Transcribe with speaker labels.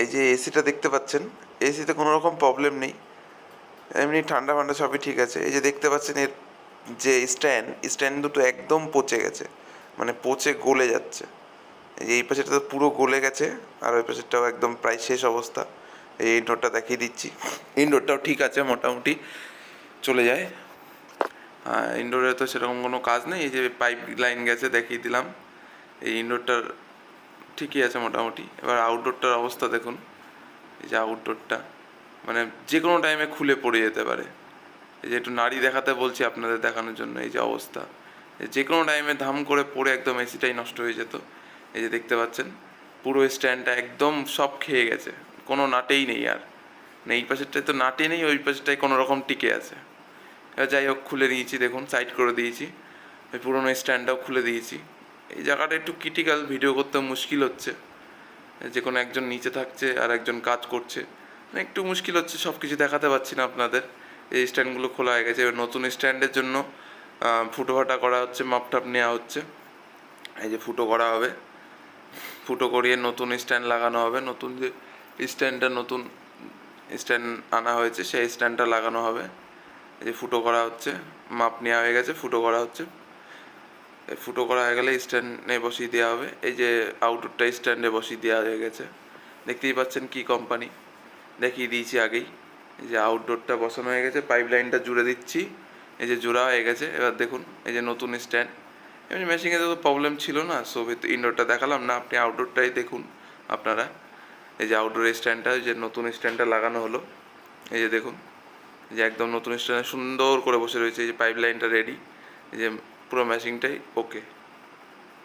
Speaker 1: এই যে এসিটা দেখতে পাচ্ছেন এসিতে কোনো রকম প্রবলেম নেই। এমনি ঠান্ডা ফান্ডা সবই ঠিক আছে। এই যে দেখতে পাচ্ছেন এর যে স্ট্যান্ড স্ট্যান্ড দুটো একদম পচে গেছে মানে পচে গলে যাচ্ছে। এই যে এই পাশেটা তো পুরো গলে গেছে, আর ওই পাশেরটাও একদম প্রায় শেষ অবস্থা। এই ইনডোরটা দেখিয়ে দিচ্ছি। ইনডোরটাও ঠিক আছে, মোটামুটি চলে যায়। ইনডোরে তো সেরকম কোনো কাজ নেই। এই যে পাইপ লাইন গেছে, দেখিয়ে দিলাম। এই ইনডোরটার ঠিকই আছে মোটামুটি। এবার আউটডোরটার অবস্থা দেখুন। এই যে আউটডোরটা মানে যে কোনো টাইমে খুলে পড়ে যেতে পারে। এই যে একটু নাড়ি দেখাতে বলছি আপনাদের দেখানোর জন্য এই যে অবস্থা। যে কোনো টাইমে ধাম করে পড়ে একদম এসিটাই নষ্ট হয়ে যেত। এই যে দেখতে পাচ্ছেন, পুরো স্ট্যান্ডটা একদম সব খেয়ে গেছে। কোনো নাটেই নেই আর। মানে এই পাশেরটায় তো নাটে নেই, ওই পাশেরটায় কোনো রকম টিকে আছে। এবার যাই হোক, খুলে দিয়েছি, দেখুন সাইড করে দিয়েছি। ওই পুরোনো স্ট্যান্ডটাও খুলে দিয়েছি। এই জায়গাটা একটু ক্রিটিক্যাল ভিডিও করতে মুশকিল হচ্ছে। যে কোনো একজন নিচে থাকছে আর একজন কাজ করছে। মানে একটু মুশকিল হচ্ছে সব কিছু দেখাতে পারছি না আপনাদের। এই স্ট্যান্ডগুলো খোলা হয়ে গেছে। এবার নতুন স্ট্যান্ডের জন্য আহ, ফুটো ফাটা করা হচ্ছে মাপ টাপ নেওয়া হচ্ছে। এই যে ফুটো করা হবে। ফুটো করিয়ে নতুন স্ট্যান্ড লাগানো হবে। নতুন যে স্ট্যান্ডটা নতুন স্ট্যান্ড আনা হয়েছে সেই স্ট্যান্ডটা লাগানো হবে। এই যে ফুটো করা হচ্ছে মাপ নেওয়া হয়ে গেছে ফুটো করা হচ্ছে। ফুটো করা হয়ে গেলে স্ট্যান্ডে বসিয়ে দেওয়া হবে এই যে আউটডোরটা স্ট্যান্ডে বসিয়ে দেওয়া হয়ে গেছে দেখতেই পাচ্ছেন কি কোম্পানি দেখিয়ে দিয়েছি আগেই এই যে আউটডোরটা বসানো হয়ে গেছে পাইপ লাইনটা জুড়ে দিচ্ছি এই যে জোড়া হয়ে গেছে এবার দেখুন এই যে নতুন স্ট্যান্ড এমনি মেশিনে তো প্রবলেম ছিল না সো ইনডোরটা দেখালাম না আপনি আউটডোরটাই দেখুন আপনারা এই যে আউটডোর স্ট্যান্ডটা যে নতুন স্ট্যান্ডটা লাগানো হলো এই যে দেখুন যে একদম নতুন স্ট্যান্ডে সুন্দর করে বসে রয়েছে এই যে পাইপ লাইনটা রেডি এই যে পুরো ম্যাচিংটাই ওকে